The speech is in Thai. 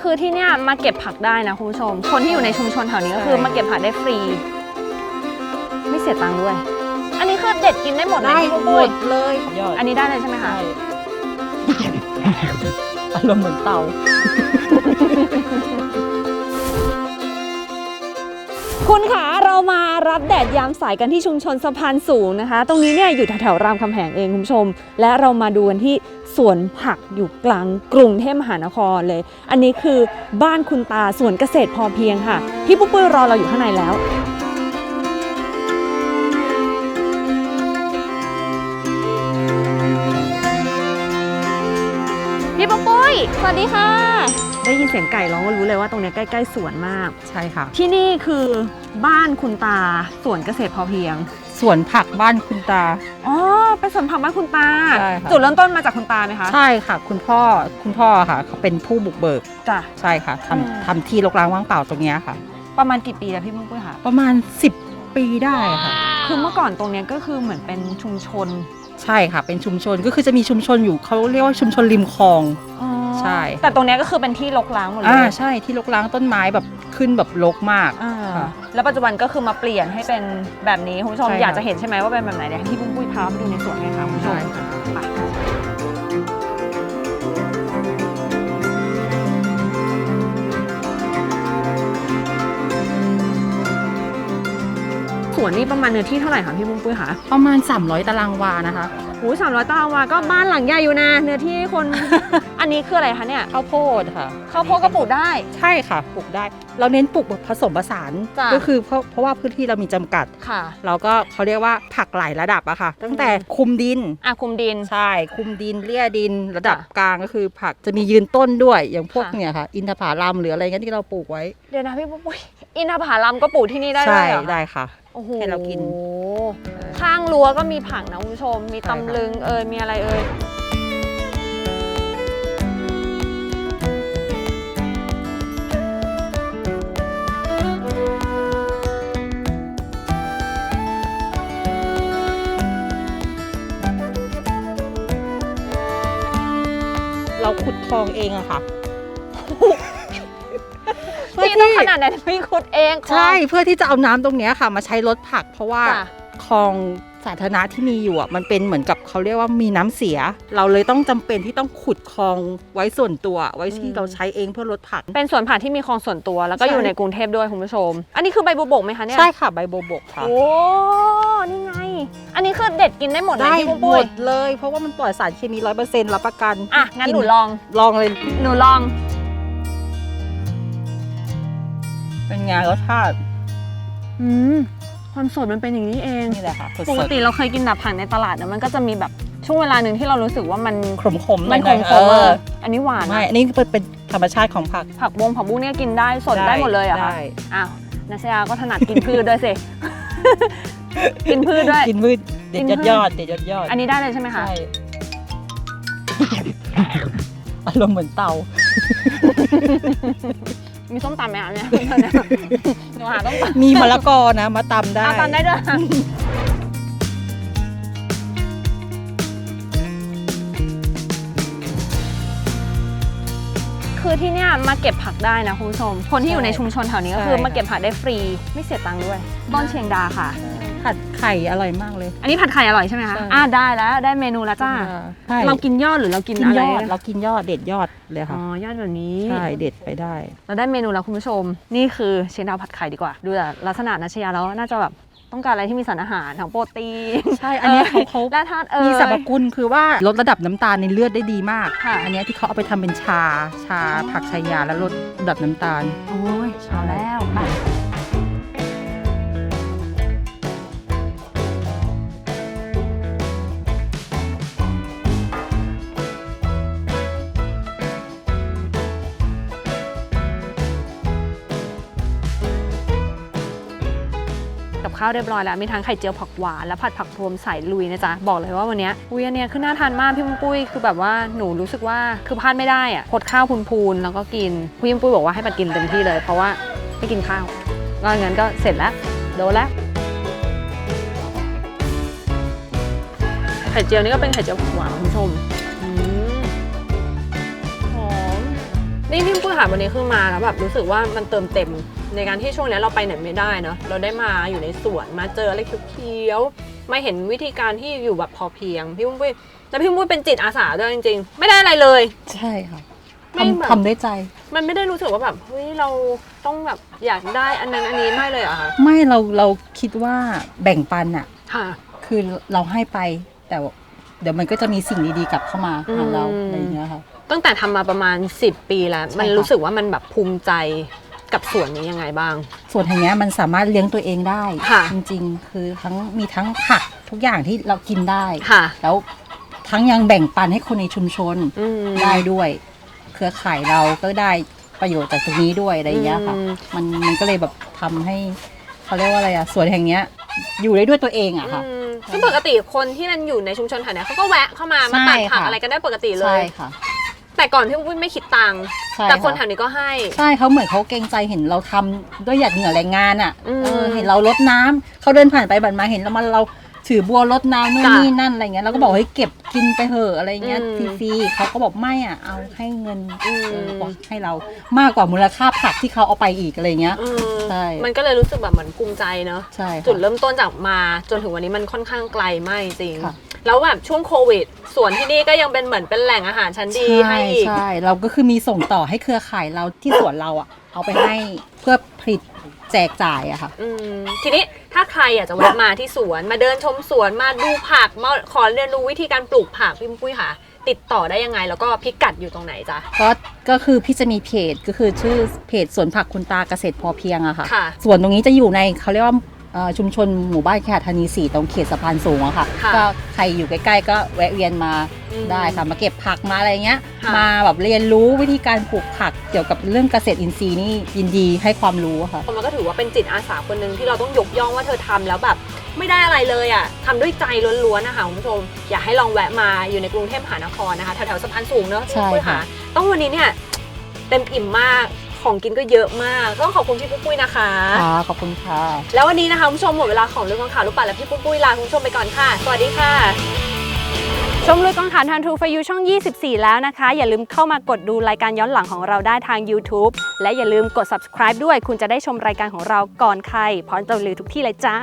คือที่เนี่ยมาเก็บผักได้นะคุณผู้ชม คนที่อยู่ในชุมชนแถวนี้ก็คือใช่มาเก็บผักได้ฟรี ไม่เสียตังค์ด้วย อันนี้คือเด็ดกินได้หมดเลยได้พี่หมปุ้ยดเลยยอดอันนี้ได้เลยใช่ไหมคะ ใช่อารมณ์เหมือนเตา คุณคะเรามา รับแดดยามสายกันที่ชุมชนสะพานสูงนะคะ ตรงนี้เนี่ยอยู่แถวๆรามคำแหงเองคุณผู้ชม และเรามาดูกันที่สวนผักอยู่กลางกรุงเทพมหานครเลย อันนี้คือบ้านคุณตาสวนเกษตรพอเพียงค่ะ พี่ปุ้ยปุ้ยรอเราอยู่ข้างในแล้ว พี่ปุ้ยปุ้ย สวัสดีค่ะ ได้ยินเสียงไก่ร้องก็รู้เลยว่าตรงเนี้ยใกล้ๆสวนมาก ใช่ค่ะ ที่นี่คือบ้านคุณตาสวนเกษตรพอเพียง สวนผักบ้านคุณตา อ๋อ เป็นสวนผักบ้านคุณตา ใช่ค่ะ จุดเริ่มต้นมาจากคุณตาไหมคะใช่ค่ะ คุณพ่อคุณพ่อค่ะเขาเป็นผู้บุกเบิกจ้ะ ใช่ค่ะอืม ทำทำที่รกร้างว่างเปล่าตรงเนี้ยค่ะ ประมาณกี่ปีแล้วพี่มุ้งปุ้ยคะประมาณ 10 ปีได้ค่ะ คือเมื่อก่อนตรงเนี้ยก็คือเหมือนเป็นชุมชน ใช่ค่ะ เป็นชุมชนก็คือจะมีชุมชนอยู่เขาเรียกว่าชุมชนริมคลอง อ๋อใช่ แต่ตรงเนี้ยก็คือเป็นที่รกร้างหมดเลอ่ายใช่ที่รกร้างต้นไม้แบบขึ้นแบบรกมาก อ่าค่ะแล้วปัจจุบันก็คือมาเปลี่ยนให้เป็นแบบนี้คุณผู้ชมใช่ค่ะอยากจะเห็นใช่ไหมว่าเป็นแบบไหนเดี๋ยวให้พี่ปุ้งปุ้ยพาไปดูในสวนกันค่ะคุณผู้ชมใช่ค่ะ วนนี่ประมาณเนื้อที่เท่าไหร่คะพี่ปุ้งปุ้ยคะประมาณ 300 ตารางวานะคะ หูสามร้อยตารางวาก็บ้านหลังใหญ่อยู่นะ เนื้อที่คน อันนี้คืออะไรคะเนี่ยข้าวโพดค่ะ ข้าวโพดก็ปลูกได้ ใช่ค่ะปลูกได้ เราเน้นปลูกแบบผสมผสานจ้ะ ก็คือเพราะเพราะว่าพื้นที่เรามีจำกัด ค่ะเราก็เขาเรียกว่าผักหลายระดับอะค่ะ ตั้งแต่คุมดิน อะคุมดิน ใช่ คุมดินเลี่ยดินระดับค่ะกลางก็คือผักจะมียืนต้นด้วยอย่างพวกค่ะ เนี่ยค่ะ อินทผลัมหรืออะไรเงี้ยที่เราปลูกไว้ เดี๋ยวนะพี่ปุ้ยอินทผลัมก็ปลูกที่นี่ได้ด้ใช่วยเหรอคะได้ค่ะ โอ้โหให้เรากิน ข้างรั้วก็มีผักนะคุณผู้ชม มีใช่ค่ะตำลึงเอ่ยมีอะไรเอ่ยเราขุดคลองเองอะค่ะ พี่ต้องขนาดไหนพี่ขุดเองใช่เพื่อที่จะเอาน้ำตรงเนี้ยค่ะ มาใช้ลดผัก เพราะว่าจ้ะคลองสาธารณะที่มีอยู่อะมันเป็นเหมือนกับเขาเรียกว่ามีน้ำเสีย เราเลยต้องจำเป็นที่ต้องขุดคลองไว้ส่วนตัว ไว้ที่เราใช้เองเพื่อลดผัก เป็นสวนผักที่มีคลองส่วนตัว แล้วก็ใช่อยู่ในกรุงเทพด้วยคุณผู้ชม อันนี้คือใบบัวบกไหมคะเนี่ยใช่ค่ะใบโบวบกค่ะโอ้นี่ไง อันนี้คือเด็ดกินได้หมดเลยได้พี่ปุ้มหมปุ้ยดเลย เพราะว่ามันปลอดสารเคมีร้อยเปอร์เซ็นต์รับประกันอะงั้นหนูลองลองเลยหนูลอง เป็นไงรสชาติอืมความสดมันเป็นอย่างนี้เองนี่แหละค่ะสดปกติเราเคยกินแบบผักในตลาดนะมันก็จะมีแบบช่วงเวลาหนึ่งที่เรารู้สึกว่ามันขมขมๆมันหขอยมๆขมเอออันนี้หวานไม่นะอันนี้เป็นเป็นธรรมชาติของผักผักบงผักบุ้งเนี่ยกินได้สดได้หมดเลยเหรอะคะได้อ้าวนัชยาก็ถนัดกินพืชด้วยสิกินพืชด้วยกินพืชเด็ดกินพืชยอดๆเด็ดยอดยอดๆอันนี้ได้เลยใช่ไหมคะใช่อารมณ์เหมือนเตา มีส้มตำไหมคะเนี่ยหนูหาส้มตำมีมะละกอนะมาตำได้ อะตำได้ด้วยค่ะคือที่เนี่ยมาเก็บผักได้นะคุณผู้ชม คนที่อยู่ในชุมชนแถวนี้ก็คือใช่มาเก็บผักได้ฟรี ไม่เสียตังค์ด้วย ต้นเชียงดาค่ะ ผัดไข่อร่อยมากเลย อันนี้ผัดไข่อร่อยใช่ไหมคะใช่ อ่าได้แล้วได้เมนูแล้วจ้า ใช่เรากินยอดหรือเรากินกินอะไรยอดเรากินยอดเด็ดยอดเลยอ๋ค่ะอยอดแบบนี้ใช่เด็ดไปได้ เราได้เมนูแล้วคุณผู้ชม นี่คือเชียงดาวผัดไข่ดีกว่า ดูแต่ลักษณะนัชยาแล้วน่าจะแบบต้องการอะไรที่มีสารอาหารทั้งโปรตีนใช่ อันเนี้ยเขาเขาและธาตุเอ่ย มีสรรพคุณคือว่าลดระดับน้ำตาลในเลือดได้ดีมาก ค่ะ อันเนี้ยที่เขาเอาไปทำเป็นชา ชาผักชายาแล้วลดระดับน้ำตาล โอ้ยเอ ข้าวเรียบร้อยแล้ว มีทั้งไข่เจียวผักหวานและผัดผักรวมใส่ลุยนะจ๊ะ บอกเลยว่าวันนี้อุ้ยอันเนี้ยคือน่าทานมากพี่มุ้งปุ้ยคือแบบว่าหนูรู้สึกว่าคือพลาดไม่ได้อะคดข้าวพูนๆแล้วก็กินพี่มุ้งปุ้ยบอกว่าให้ปัดกินเต็มที่เลย เพราะว่าไม่กินข้าวก็งั้นก็เสร็จแล้วโดนแล้วไข่เจียวนี่ก็เป็นไข่เจียวผักหวานคุณผู้ชม อืมหอมนี่พี่ปุ้ยค่ะวันนี้คือมาแล้วแบบรู้สึกว่ามันเติมเต็มในการที่ช่วงนี้เราไปไหนไม่ได้เนาะเราได้มาอยู่ในสวนมาเจออะไรเขียวๆมาเห็นวิธีการที่อยู่แบบพอเพียงพี่ปุ้ยแล้วพี่ปุ้ยเป็นจิตอาสาด้วยจริง ๆ ไม่ได้อะไรเลย ใช่ค่ะไม่แบบทำทำด้วยใจ มันไม่ได้รู้สึกว่าแบบเฮ้ยเราต้องแบบอยากได้อันนั้นอันนี้ไม่เลยเหรอะค่ะไม่เราเราคิดว่าแบ่งปันอะค่ะคือเราให้ไปแต่เดี๋ยวมันก็จะมีสิ่งดีๆกลับเข้ามาหาเราอืมอะไรอย่างเงี้ยค่ะ ตั้งแต่ทำมาประมาณ 10 ปีแล้วใช่มันค่ะรู้สึกว่ามันแบบภูมิใจกับสวนนี้ยังไงบ้าง ส่วนแห่งเนี้ยมันสามารถเลี้ยงตัวเองได้ค่ะจริงๆ คือทั้งมีทั้งผักทุกอย่างที่เรากินได้ค่ะแล้วทั้งยังแบ่งปันให้คนในชุมชนอืมได้ด้วย เครือข่ายเราก็ได้ประโยชน์จากตรงนี้ด้วยอะไรอย่างเงี้ยค่ะอืมมันมันก็เลยแบบทำให้เขาเรียกว่าอะไรอะสวนแห่งเนี้ย อยู่ได้ด้วยตัวเองอะค่ะอืมซึ่งปกติคนที่มันอยู่ในชุมชนแถวเนี้ยเขาก็แวะเข้ามามาตัดใช่ผักค่ะอะไรกันได้ปกติเลใช่ยค่ะ แต่ก่อนพี่ปุ้ยไม่คิดตังค์ใช่แต่คนแถค่ะวนี้ก็ให้ ใช่เขาเหมือนเขาเกรงใจเห็นเราทำด้วยหยาดเหงื่อแรงงานอะอืม เออเห็นเราลดน้ำเขาเดินผ่านไปบันมาเห็นเรามาเรา ถือบัวรดน้ำนู่นจ้ะนี่นั่นอะไรเงี้ยเราก็บอกเฮ้ยเก็บกินไปเถอะอะไรเงี้ยอืมฟรีๆเขาก็บอกไม่อะเอาให้เงินอืม เออบอกให้เรามากกว่ามูลค่าผักที่เขาเอาไปอีกอะไรเงี้ย อืมใช่ มันก็เลยรู้สึกแบบเหมือนภูมิใจเนอะ ใช่ค่ะ จุดเริ่มต้นจากมาจนถึงวันนี้มันค่อนข้างไกลมากจริงค่ะ แล้วแบบช่วงโควิดสวนที่นี่ก็ยังเป็นเหมือนเป็นแหล่งอาหารชั้นดีใช่ให้อีก ใช่เราก็คือมีส่งต่อให้เครือข่ายเราที่สวนเราอะเอาไปให้เพื่อผลิตแจกจ่ายอะค่ะ อืมทีนี้ ถ้าใครอยากจะแวะมาที่สวนมาเดินชมสวนมาดูผักมาขอเรียนรู้วิธีการปลูกผักพี่ปุ้ยค่ะ ติดต่อได้ยังไง แล้วก็พิกัดอยู่ตรงไหนจ๊ะ ก็ก็คือพี่จะมีเพจก็คือชื่อเพจสวนผักคุณตาเกษตรพอเพียงอะค่ะ ค่ะ ส่วนตรงนี้จะอยู่ในเขาเรียกว่าเอ่อ ชุมชนหมู่บ้านแคธานีสี่ตรงเขตสะพานสูงอะค่ะ ค่ะก็ใครอยู่ใกล้ๆก็แวะเวียนมาอืมได้ค่ะมาเก็บผักมาอะไรเงี้ย ค่ะ มาแบบเรียนรู้วิธีการปลูกผักเกี่ยวกับเรื่องเกษตรอินทรีย์นี่ยินดีให้ความรู้อะค่ะ มันก็ถือว่าเป็นจิตอาสาคนหนึ่งที่เราต้องยกย่องว่าเธอทำแล้วแบบ ไม่ได้อะไรเลยอะทำด้วยใจล้วนๆนะคะคุณผู้ชม อยากให้ลองแวะมาอยู่ในกรุงเทพมหานครนะคะแถวๆสะพานสูงเนอะใช่พี่ปุ้ยค่ะค่ะต้องวันนี้เนี่ยเต็มอิ่มมาก ของกินก็เยอะมากต้องขอบคุณพี่ปุ้ยนะคะ ค่ะขอบคุณค่ะ แล้ววันนี้นะคะคุณผู้ชมหมดเวลาของเรื่องของข่าวลูกปัดและพี่ปุ้ยปุ้ยลาคุณผู้ชมไปก่อนค่ะ สวัสดีค่ะ ชมลุยกองถ่านทันทูฟยูช่อง 24 แล้วนะคะ อย่าลืมเข้ามากดดูรายการย้อนหลังของเราได้ทาง YouTube และอย่าลืมกด subscribe ด้วย คุณจะได้ชมรายการของเราก่อนใครพร้อมจะลือทุกที่เลยจ้า